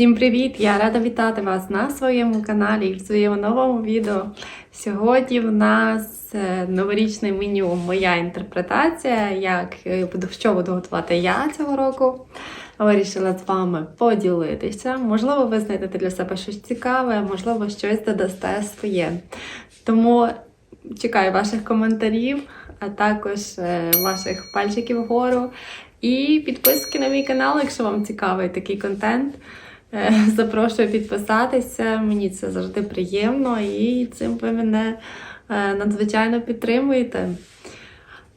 Всім привіт! Я рада вітати вас на своєму каналі і в своєму новому відео. Сьогодні в нас е, новорічне меню, моя інтерпретація, як е, що буду готувати я цього року. Вирішила з вами поділитися. Можливо, ви знайдете для себе щось цікаве, можливо, щось додасте своє. Тому чекаю ваших коментарів, а також е, ваших пальчиків вгору. І підписки на мій канал, якщо вам цікавий такий контент. Е, Запрошую підписатися, мені це завжди приємно і цим ви мене е, надзвичайно підтримуєте.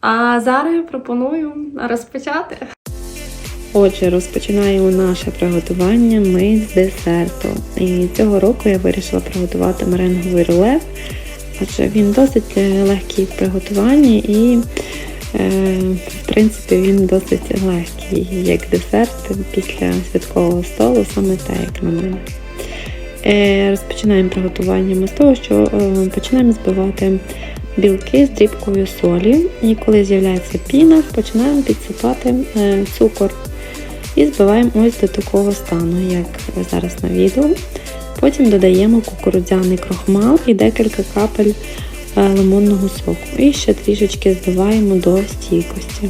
А зараз я пропоную розпочати. Отже, розпочинаємо наше приготування ми з десерту. І цього року я вирішила приготувати меренговий рулет, адже він досить е, легкий в приготуванні і, в принципі, він досить легкий, як десерт після святкового столу, саме так, як на мене. Е, Розпочинаємо приготування з того, що е, починаємо збивати білки з дрібкою солі. І коли з'являється піна, починаємо підсипати е, цукор. І збиваємо ось до такого стану, як зараз на відео. Потім додаємо кукурудзяний крохмал і декілька капель е, лимонного соку. І ще трішечки збиваємо до стійкості.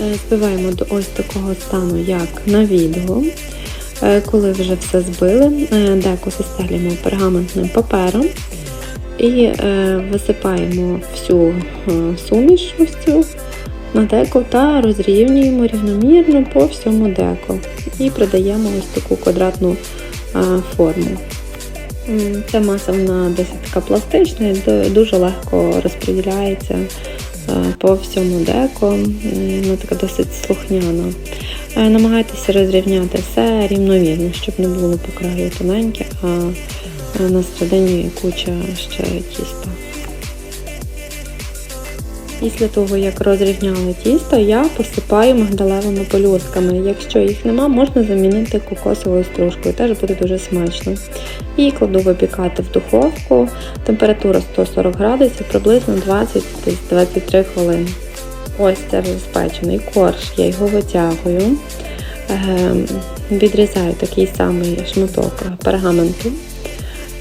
Е, Збиваємо до ось такого стану, як на відео. Е, Коли вже все збили, е, деко застелюємо пергаментним папером і висипаємо всю суміш цю на деко та розрівнюємо рівномірно по всьому деко. І придаємо ось таку квадратну форму. Ця маса вона досить така пластична і дуже легко розподіляється е, по всьому деко. Вона така досить слухняна. Е, Намагайтеся розрівняти все рівномірно, щоб не було по краю тоненьке, а е, на середині куча ще тіста. Після того, як розрівняли тісто, я посипаю мигдалевими пелюстками. Якщо їх нема, можна замінити кокосовою стружкою, теж буде дуже смачно. І кладу випікати в духовку. Температура 140 градусів, приблизно 20-23 хвилини. Ось це вже спечений корж, я його витягую. Ем, Відрізаю такий самий шматок пергаменту,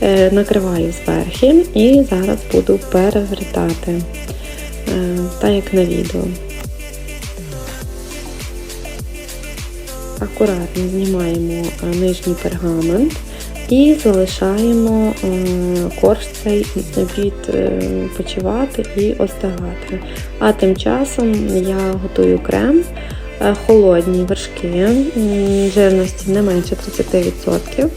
е, накриваю зверхи і зараз буду перевертати так як на відео. Акуратно знімаємо е, нижній пергамент і залишаємо е, корж цей відпочивати і остигати. А тим часом я готую крем, е, холодні вершки, жирності не менше 30%,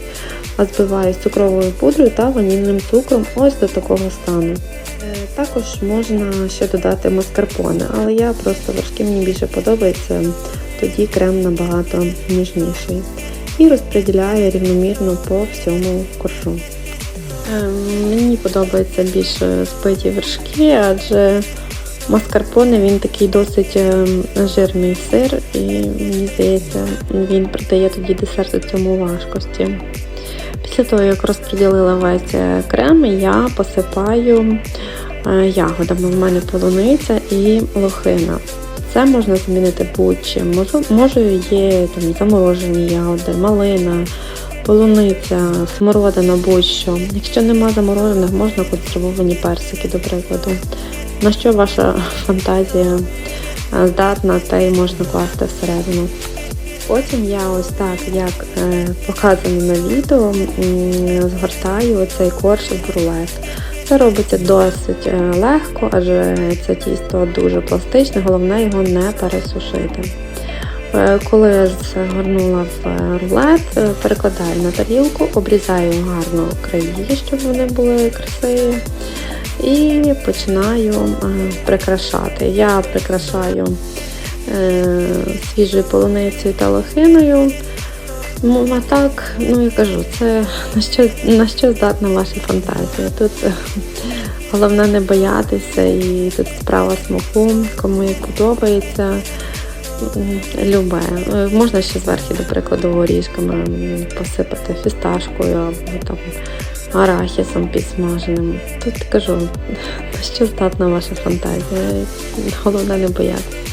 а збиваю з цукровою пудрою та ванільним цукром ось до такого стану. Е, Також можна ще додати маскарпоне, але я просто вершки мені більше подобається, тоді крем набагато ніжніший. І розподіляю рівномірно по всьому коржу. Е, Мені подобається більше збиті вершки, адже маскарпоне він такий досить е, жирний сир, і мені здається, він придає тоді десерту цьому важкості. Після того, як розподілила весь е, крем, я посипаю е, ягодами. В мене полуниця і лохина. Це можна замінити будь-чим. Може є там заморожені ягоди, малина, полуниця, смородина, будь-що. Якщо нема заморожених, можна консервовані персики, до прикладу. На що ваша фантазія е, здатна, те й можна класти всередину. Потім я ось так, як е, показано на відео, згортаю цей корж в рулет. Це робиться досить е, легко, адже це тісто дуже пластичне, головне його не пересушити. Е, Коли я згорнула в рулет, перекладаю на тарілку, обрізаю гарно краї, щоб вони були красиві. І починаю прикрашати. Я прикрашаю свіжою полуницею та лохиною. Ну, а так, ну я кажу, це на що, на що здатна ваша фантазія. Тут е, головне не боятися і тут справа смаку, кому як подобається. Любе. Е, Можна ще зверху, до прикладу, горішками посипати фісташкою або там арахісом підсмаженим. Тут кажу, на що здатна ваша фантазія. Головне не боятися.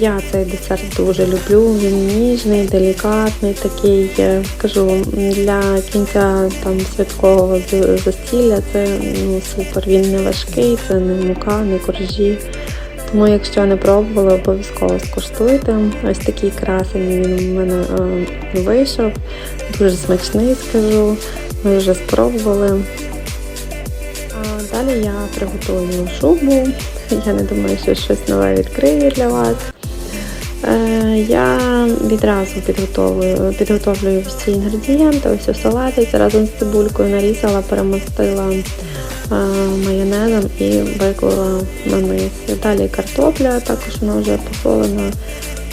Я цей десерт дуже люблю. Він ніжний, делікатний, такий. Кажу, для кінця там святкового застілля це ну, супер. Він не важкий, це не мука, не коржі. Тому, якщо не пробували, обов'язково скуштуйте. Ось такий красень він у мене е, вийшов. Дуже смачний, скажу. Ми вже спробували. Далі я приготую шубу. Я не думаю, що щось нове відкрию для вас. Е, Я відразу підготовлюю, підготовлюю всі інгредієнти, ось у разом з цибулькою нарізала, перемастила е, майонезом і виклала на низ. Далі картопля, також вона вже посолена,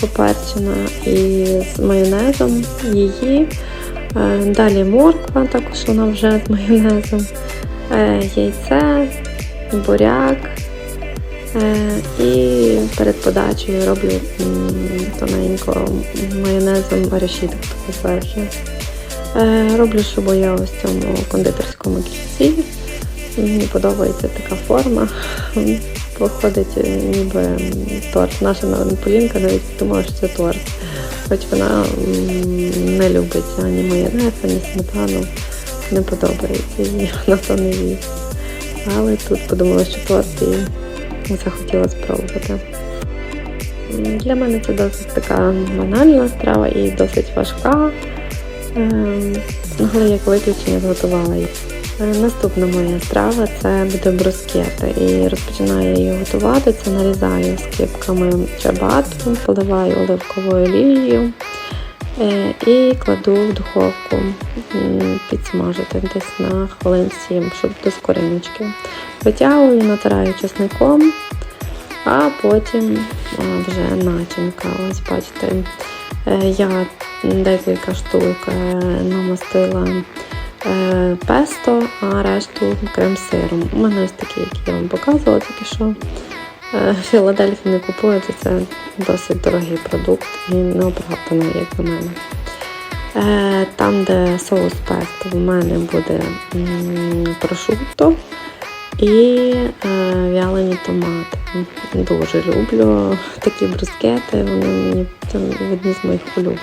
поперчена і з майонезом її. Е, Далі морква, також вона вже з майонезом, яйце, буряк. Е, І перед подачею роблю тоненько майонезом решіток зверху. Е, Роблю, щоб я ось в цьому кондитерському кільці. Мені подобається така форма. Виходить е, ніби торт. Наша Полінка навіть думала, що це торт. Хоч вона не любить ані майонез, ані сметану. Не подобається їй, вона то не їсть. Але тут подумала, що торт і захотіла спробувати. Для мене це досить така банальна страва і досить важка. Ем, Але як виключення зготувала її. Е, Наступна моя страва це буде брускети. І розпочинаю її готувати. Це нарізаю скипками чабату, поливаю оливковою олією і кладу в духовку підсмажити десь на хвилин 7, щоб до скориночки. Витягую, натираю чесником, а потім вже начинка. Ось бачите, е, я декілька штук е, намастила е, песто, а решту крем-сиром. У мене ось такий, який я вам показувала, тільки що е, в Філадельфії не купується, це досить дорогий продукт і неоправданий, як на мене. Е, Там, де соус песто, в мене буде прошутто і е, вялені томати. Дуже люблю такі брускети, вони мені це одні з моїх улюблених.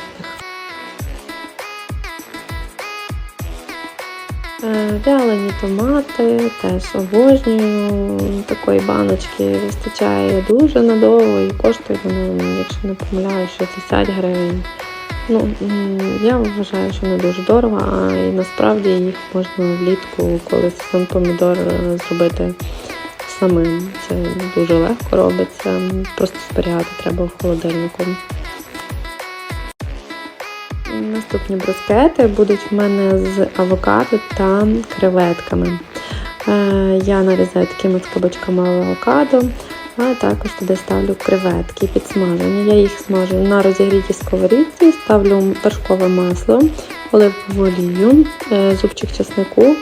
Вялені томати теж обожнюю. Такої баночки вистачає дуже надовго і коштує воно, якщо не помиляю, 60 гривень. Ну, я вважаю, що не дуже дорого, а і насправді їх можна влітку, коли сезон помідор е, зробити самим. Це дуже легко робиться, просто зберігати треба в холодильнику. Наступні брускети будуть в мене з авокадо та креветками. Е, Я нарізаю такими скибочками авокадо, а також туди ставлю креветки підсмажені. Я їх смажу на розігрітій сковорідці, ставлю вершкове масло, оливкову олію, е, зубчик чеснику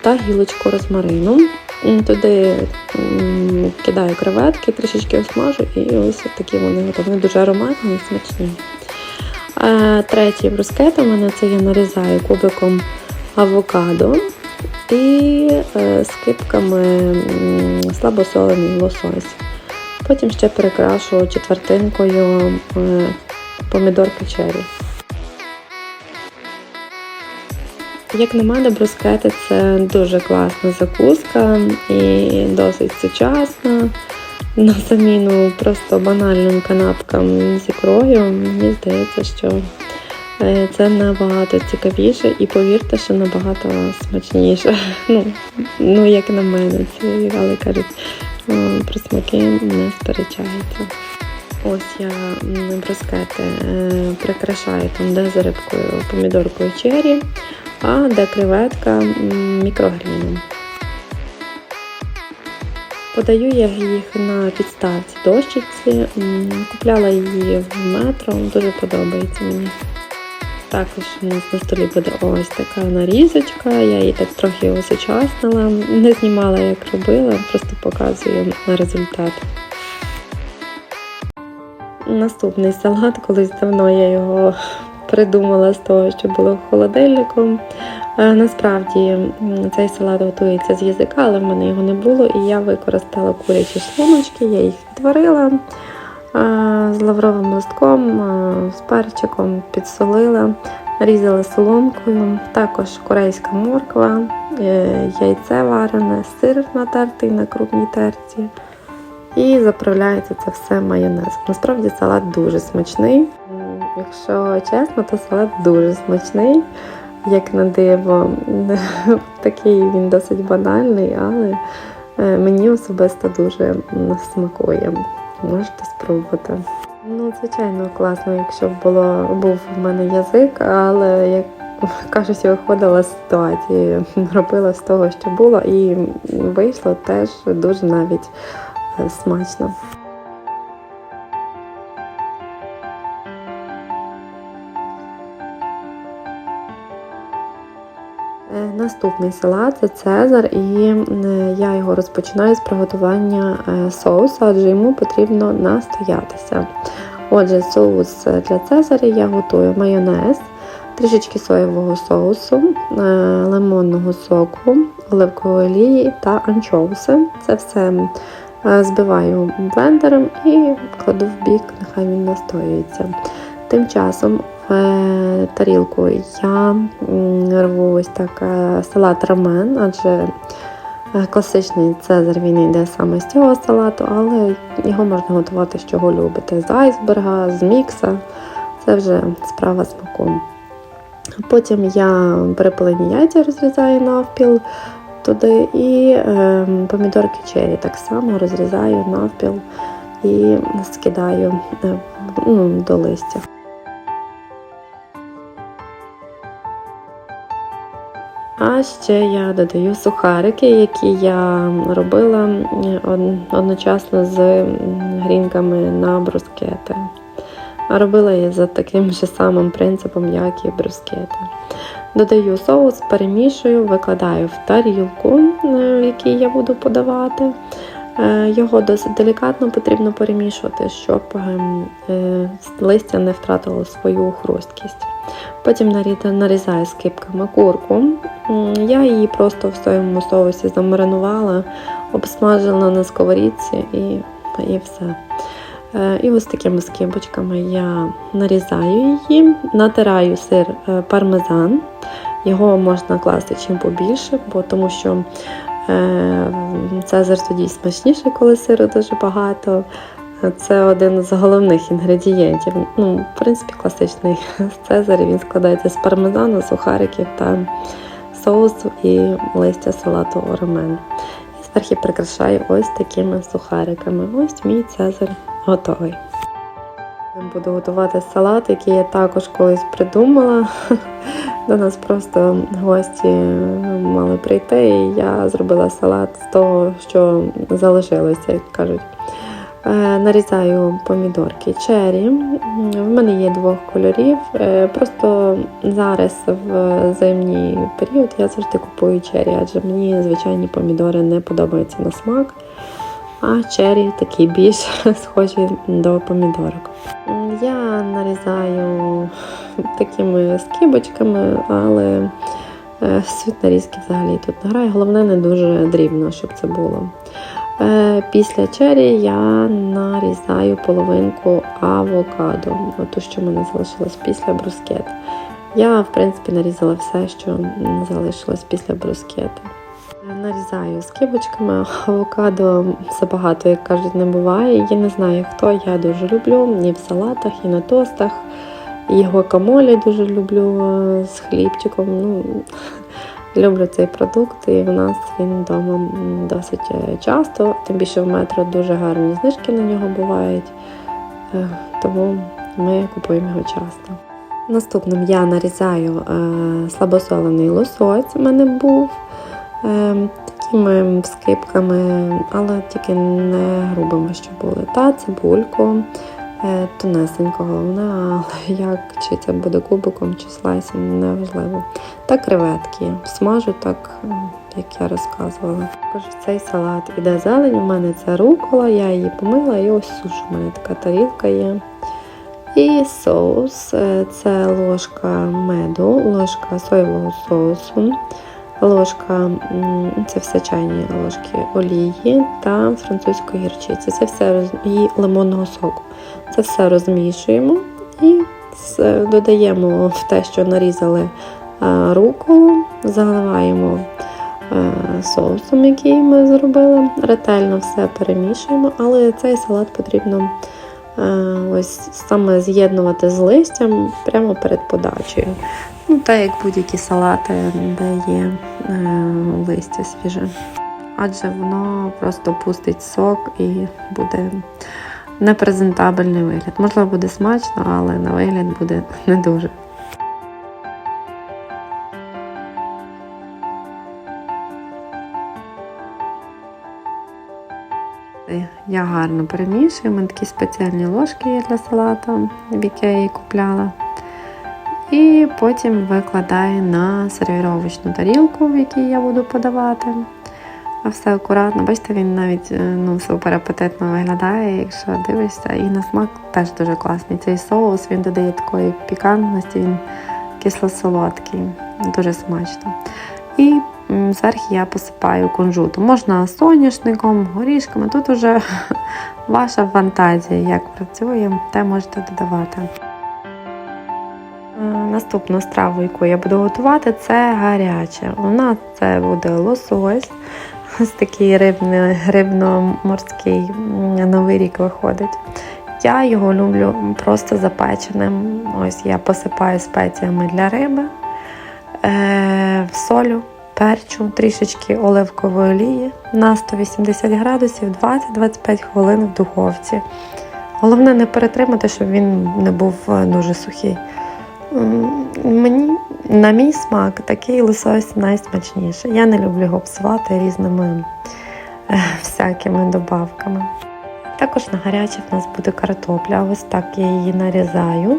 та гілочку розмарину. Туди кидаю креветки, трішечки осмажу і ось такі вони готові. Дуже ароматні і смачні. Третій брускет у мене це я нарізаю кубиком авокадо і е, скипками слабосолений лосось. Потім ще перекрашу четвертинкою е, помідорки черрі. Як на мене, брускети це дуже класна закуска і досить сучасна. На заміну просто банальним канапкам з ікрою, мені здається, що е, це набагато цікавіше і повірте, що набагато смачніше. Ну, ну як на мене, це, але кажуть, про смаки не сперечаються. Ось я брускети е, прикрашаю там, де за рибкою помідоркою черрі, а де креветка мікрогріном. Подаю я їх на підставці дощиці. Купляла її в метро, дуже подобається мені. Також у нас на столі буде ось така нарізочка, я її так трохи осучаснила. Не знімала, як робила, просто показую на результат. Наступний салат, колись давно я його придумала з того, що було в холодильнику. Е, Насправді цей салат готується з язика, але в мене його не було, і я використала курячі шлуночки, я їх відварила, е, з лавровим листком, е, з перчиком підсолила, різала соломкою, також корейська морква, яйце варене, сир натертий на крупній терці. І заправляється це все майонезом. Насправді салат дуже смачний. Якщо чесно, то салат дуже смачний. Як на диво, такий він досить банальний, але е, мені особисто дуже смакує. Можете спробувати. Ну, звичайно, класно, якщо б було був в мене язик, але як кажуть, виходила з ситуації, робила з того, що було, і вийшло теж дуже навіть е, смачно. Наступний салат це Цезар, і я його розпочинаю з приготування е, соусу, адже йому потрібно настоятися. Отже, соус для Цезаря я готую майонез, трішечки соєвого соусу, е, лимонного соку, оливкової олії та анчоуси. Це все е, збиваю блендером і кладу в бік, нехай він настоюється. Тим часом тарілку я рву ось так е, салат рамен, адже е, класичний цезар він йде саме з цього салату, але його можна готувати з чого любите: з айсберга, з мікса. Це вже справа з смаку. Потім я перепилені яйця розрізаю навпіл туди і е, помідорки черрі так само розрізаю навпіл і скидаю е, ну, до листя. А ще я додаю сухарики, які я робила одночасно з грінками на брускети. Робила я за таким же самим принципом, як і брускети. Додаю соус, перемішую, викладаю в тарілку, в якій я буду подавати. Е, Його досить делікатно потрібно перемішувати, щоб ем, е, листя не втратило свою хрусткість. Потім нарі- нарізаю скипками курку. Я її просто в соєвому соусі замаринувала, обсмажила на сковорідці і, і все. Е, І ось такими скибочками я нарізаю її, натираю сир е, пармезан. Його можна класти чим побільше, бо тому що е, цезар тоді смачніше, коли сиру дуже багато. Е, Це один з головних інгредієнтів. Ну, в принципі, класичний цезар. Він складається з пармезану, сухариків та соусу і листя салату орамен. І зверху прикрашаю ось такими сухариками. Ось мій цезар готовий. Буду готувати салат, який я також колись придумала. До нас просто гості мали прийти, і я зробила салат з того, що залишилося, як кажуть. Е, Нарізаю помідорки чері. В мене є двох кольорів. Е, Просто зараз в зимній період я завжди купую чері, адже мені звичайні помідори не подобаються на смак. А чері такі більш схожі до помідорок. Я нарізаю такими скибочками, але е, суть нарізки взагалі тут не грає. Головне, не дуже дрібно, щоб це було. Е, Після чері я нарізаю половинку авокадо, ту, що мене залишилось після брускет. Я, в принципі, нарізала все, що залишилось після брускети. Нарізаю скибочками. Авокадо забагато, як кажуть, не буває. Я не знаю хто, я дуже люблю і в салатах, і на тостах. І гуакамолі дуже люблю е, з хлібчиком. Ну, люблю цей продукт, і в нас він вдома досить е, часто. Тим більше в метро дуже гарні знижки на нього бувають. Е, Тому ми купуємо його часто. Наступним я нарізаю е, слабосолений лосось. У мене був такими скипками, але тільки не грубими, що були. Та цибульку тонесенько головне, але як чи це буде кубиком чи слайсом, неважливо. Та креветки. Смажу так, е, як я розказувала. Також цей салат іде зелень. У мене це рукола, я її помила і ось сушу. У мене така тарілка є. І соус Е, це ложка меду, ложка соєвого соусу, ложка, це все чайні ложки олії та французької гірчиці. Це все і лимонного соку. Це все розмішуємо і додаємо в те, що нарізали е, руколу, заливаємо е, соусом, який ми зробили. Ретельно все перемішуємо, але цей салат потрібно ось саме з'єднувати з листям прямо перед подачею. Ну, так як будь-які салати, де є е, листя свіже. Адже воно просто пустить сок і буде непрезентабельний вигляд. Можливо, буде смачно, але на вигляд буде не дуже. Я гарно перемішую. У мене такі спеціальні ложки є для салату, які я її купляла. І потім викладаю на сервіровочну тарілку, в якій я буду подавати. А все акуратно. Бачите, він навіть е, ну, супер апетитно виглядає, якщо дивишся. І на смак теж дуже класний. Цей соус він додає такої пікантності, він кисло-солодкий, дуже смачно. І м, зверху я посипаю кунжутом. Можна соняшником, горішками. Тут вже ваша фантазія, як працює, те можете додавати. Е, Наступну страву, яку я буду готувати, це гаряче. Нас це буде лосось. Ось такий рибно-морський новий рік виходить. Я його люблю просто запеченим. Ось я посипаю спеціями для риби, е, солю, перчу, трішечки оливкової олії на 180 градусів 20-25 хвилин в духовці. Головне не перетримати, щоб він не був е, дуже сухий. Мені, на мій смак, такий лосось найсмачніший. Я не люблю його псувати різними е, всякими добавками. Також на гаряче в нас буде картопля. Ось так я її нарізаю.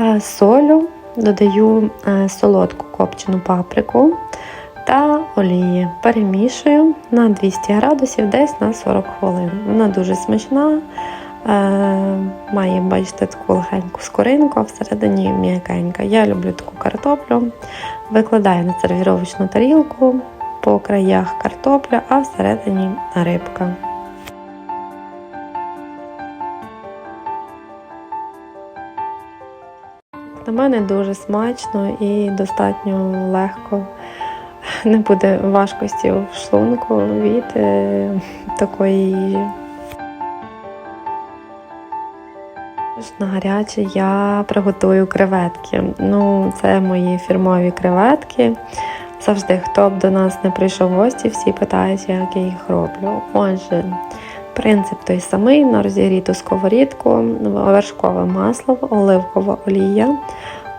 Е, Солю, додаю солодку копчену паприку та олії. Перемішую на 200 градусів десь на 40 хвилин. Вона дуже смачна. Е, має, бачите, таку легеньку скоринку, а всередині м'якенька. Я люблю таку картоплю. Викладаю на сервіровочну тарілку, по краях картопля, а всередині рибка. На мене дуже смачно і достатньо легко. Не буде важкості в шлунку від е, такої їжі. На гаряче я приготую креветки. Ну, це мої фірмові креветки. Завжди, хто б до нас не прийшов в гості, всі питають, як я їх роблю. Отже, принцип той самий: на розігріту сковорідку, вершкове масло, оливкова олія,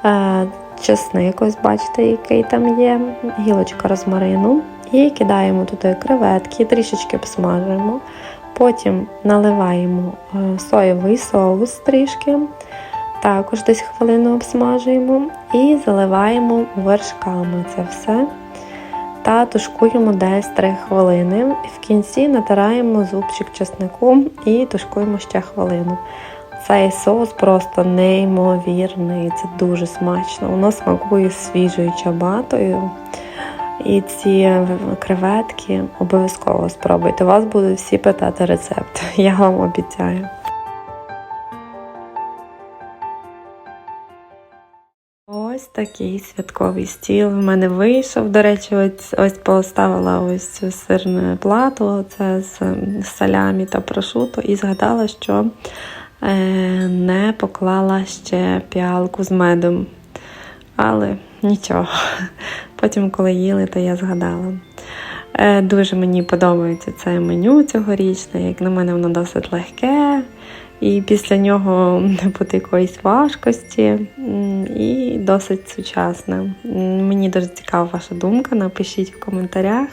е, чесник, ось бачите, який там є, гілочка розмарину. І кидаємо туди креветки, трішечки обсмажуємо. Потім наливаємо е, соєвий соус трішки, також десь хвилину обсмажуємо і заливаємо вершками це все. Та тушкуємо десь 3 хвилини. В кінці натираємо зубчик чеснику і тушкуємо ще хвилину. Цей соус просто неймовірний, це дуже смачно. Воно смакує свіжою чабатою. І ці креветки обов'язково спробуйте. Вас будуть всі питати рецепт. Я вам обіцяю. Ось такий святковий стіл в мене вийшов. До речі, ось, ось поставила ось цю сирну плату, це з салямі та прошуто, і згадала, що не поклала ще піалку з медом. Але нічого. Потім, коли їли, то я згадала. Е, Дуже мені подобається це меню цьогорічне. Як на мене, воно досить легке, і після нього не буде якоїсь важкості, і досить сучасне. Мені дуже цікава ваша думка. Напишіть в коментарях,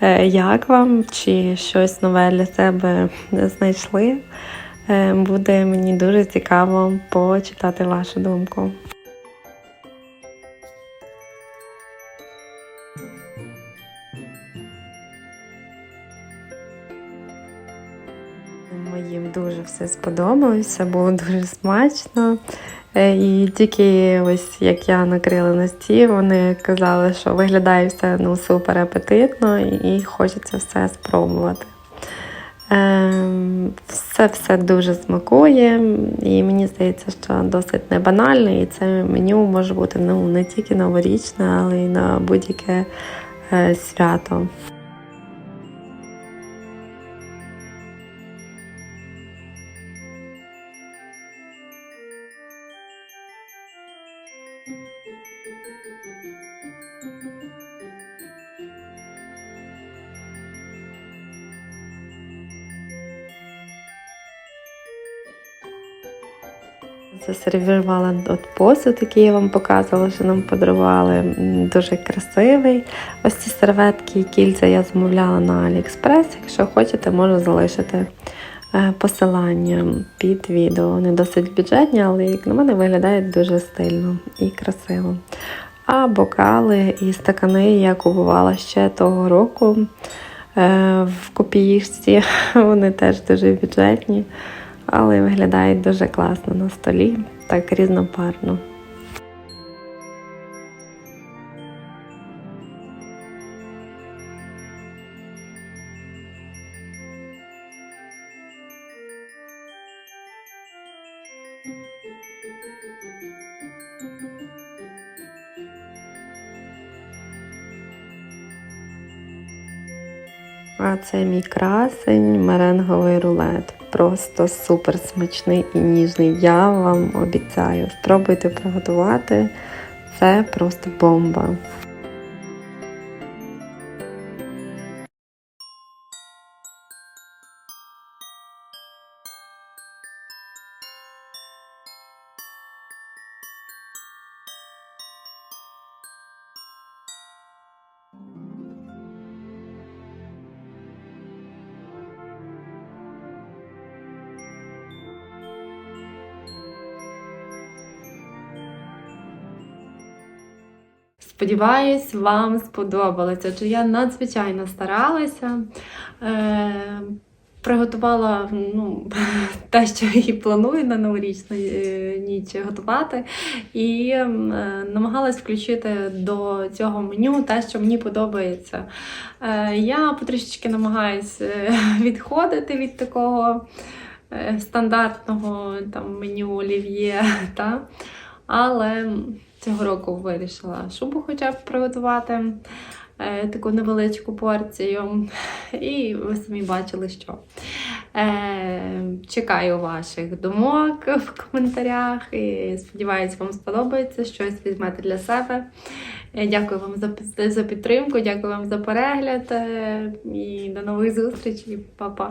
е, як вам, чи щось нове для себе знайшли. Е, Буде мені дуже цікаво почитати вашу думку. Моїм дуже все сподобалось, все було дуже смачно. Е, І тільки ось як я накрила на стіл, вони казали, що виглядає все ну, супер апетитно і хочеться все спробувати. Ем, Все все дуже смакує, і мені здається, що досить не банальне, і це меню може бути ну, не тільки новорічне, але й на будь-яке е, свято. Засервірувала от посуд, який я вам показувала, що нам подарували. Дуже красивий. Ось ці серветки і кільця я замовляла на AliExpress. Якщо хочете, можу залишити е, посилання під відео. Вони досить бюджетні, але, як на мене, виглядають дуже стильно і красиво. А бокали і стакани я купувала ще того року е, в копіїшці. Вони теж дуже бюджетні але виглядають дуже класно на столі, так різнопарно. А це мій красень, меренговий рулет. Просто супер смачний і ніжний. Я вам обіцяю. Спробуйте приготувати. Це просто бомба. Сподіваюсь, вам сподобалося. Адже я надзвичайно старалася. Е, приготувала ну, те, що і планую на новорічну е, ніч готувати. І е, намагалась включити до цього меню те, що мені подобається. Е, я потрішечки намагаюся відходити від такого стандартного там, меню олів'є. Та? Але цього року вирішила шубу хоча б приготувати е, таку невеличку порцію. І ви самі бачили, що. Е, чекаю ваших думок в коментарях і сподіваюся, вам сподобається, щось візьмете для себе. Е, Дякую вам за, за підтримку, дякую вам за перегляд е, і до нових зустрічей. Па-па!